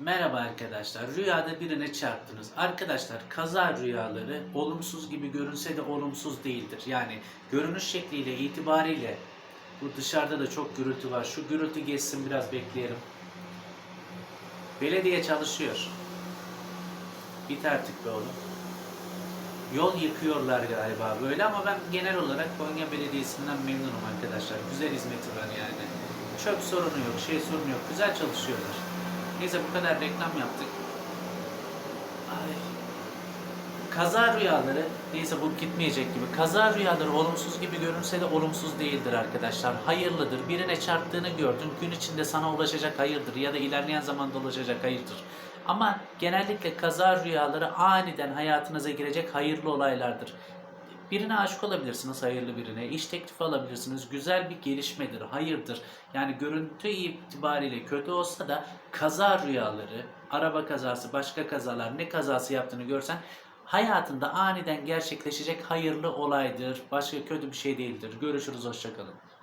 Merhaba arkadaşlar. Rüyada birine çarptınız. Arkadaşlar kaza rüyaları olumsuz gibi görünse de olumsuz değildir. Yani görünüş şekliyle itibariyle bu dışarıda da çok gürültü var. Şu gürültü geçsin biraz bekleyelim. Belediye çalışıyor. Bit artık be oğlum. Yol yıkıyorlar galiba böyle ama ben genel olarak Konya Belediyesi'nden memnunum arkadaşlar. Güzel hizmeti var yani. Çöp sorunu yok, şey sorunu yok. Güzel çalışıyorlar. Neyse bu kadar reklam yaptık. Ay. Kaza rüyaları, neyse bu gitmeyecek gibi. Kaza rüyaları olumsuz gibi görünse de olumsuz değildir arkadaşlar. Hayırlıdır. Birine çarptığını gördün. Gün içinde sana ulaşacak hayırdır ya da ilerleyen zamanda ulaşacak hayırdır. Ama genellikle kaza rüyaları aniden hayatınıza girecek hayırlı olaylardır. Birine aşık olabilirsiniz, hayırlı birine. İş teklifi alabilirsiniz. Güzel bir gelişmedir, hayırdır. Yani görüntü itibariyle kötü olsa da kaza rüyaları, araba kazası, başka kazalar, ne kazası yaptığını görsen hayatında aniden gerçekleşecek hayırlı olaydır. Başka kötü bir şey değildir. Görüşürüz, hoşçakalın.